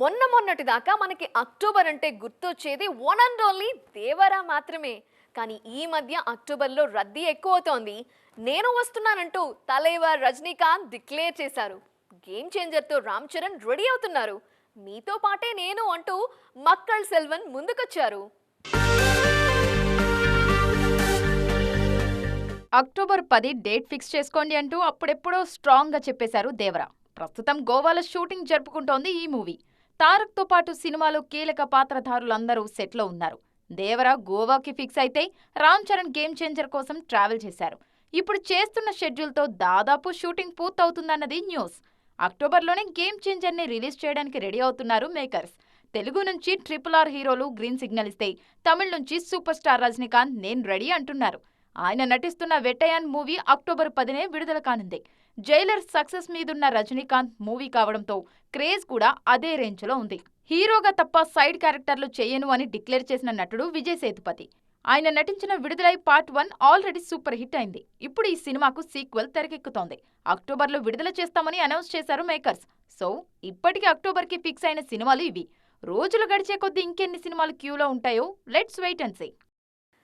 మొన్న మొన్నటి దాకా మనకి అక్టోబర్ అంటే గుర్తొచ్చేది వన్ అండ్ ఓన్లీ దేవరా మాత్రమే. కానీ ఈ మధ్య అక్టోబర్లో రద్దీ ఎక్కువ అవుతోంది నేను వస్తున్నానంటూ తలైవర్ రజనీకాంత్ డిక్లేర్ చేశారు. గేమ్ చేంజర్తో రామ్ చరణ్ రెడీ అవుతున్నారు. మీతో పాటే నేను అంటూ మక్కల్ సెల్వన్ ముందుకొచ్చారు. అక్టోబర్ పది డేట్ ఫిక్స్ చేసుకోండి అంటూ అప్పుడెప్పుడో స్ట్రాంగ్గా చెప్పేశారు దేవరా. ప్రస్తుతం గోవాలో షూటింగ్ జరుపుకుంటోంది ఈ మూవీ. తారక్తో పాటు సినిమాలో కీలక పాత్రధారులందరూ సెట్లో ఉన్నారు. దేవరా గోవాకి ఫిక్స్ అయితే రామ్ చరణ్ గేమ్ చేంజర్ కోసం ట్రావెల్ చేశారు. ఇప్పుడు చేస్తున్న షెడ్యూల్తో దాదాపు షూటింగ్ పూర్తవుతుందన్నది న్యూస్. అక్టోబర్లోనే గేమ్ చేంజర్ని రిలీజ్ చేయడానికి రెడీ అవుతున్నారు మేకర్స్. తెలుగు నుంచి triple R heroes green signal ఇస్తే తమిళ్ నుంచి సూపర్ స్టార్ రజనీకాంత్ నేను రెడీ అంటున్నారు. ఆయన నటిస్తున్న వెట్టయాన్ మూవీ అక్టోబర్ పదినే విడుదల కానుంది. జైలర్ సక్సెస్ మీదున్న రజనీకాంత్ మూవీ కావడంతో క్రేజ్ కూడా అదే రేంజ్లో ఉంది. హీరోగా తప్ప సైడ్ క్యారెక్టర్లు చేయను అని డిక్లేర్ చేసిన నటుడు విజయ్ సేతుపతి. ఆయన నటించిన Viduthalai part one already super hit అయింది. ఇప్పుడు ఈ సినిమాకు సీక్వెల్ తెరకెక్కుతోంది. అక్టోబర్లో విడుదల చేస్తామని అనౌన్స్ చేశారు మేకర్స్ సో ఇప్పటికీ అక్టోబర్కి ఫిక్స్ అయిన సినిమాలు ఇవి. రోజులు గడిచే కొద్దీ ఇంకెన్ని సినిమాలు క్యూలో ఉంటాయో లెట్స్ వెయిట్ అండ్ సీ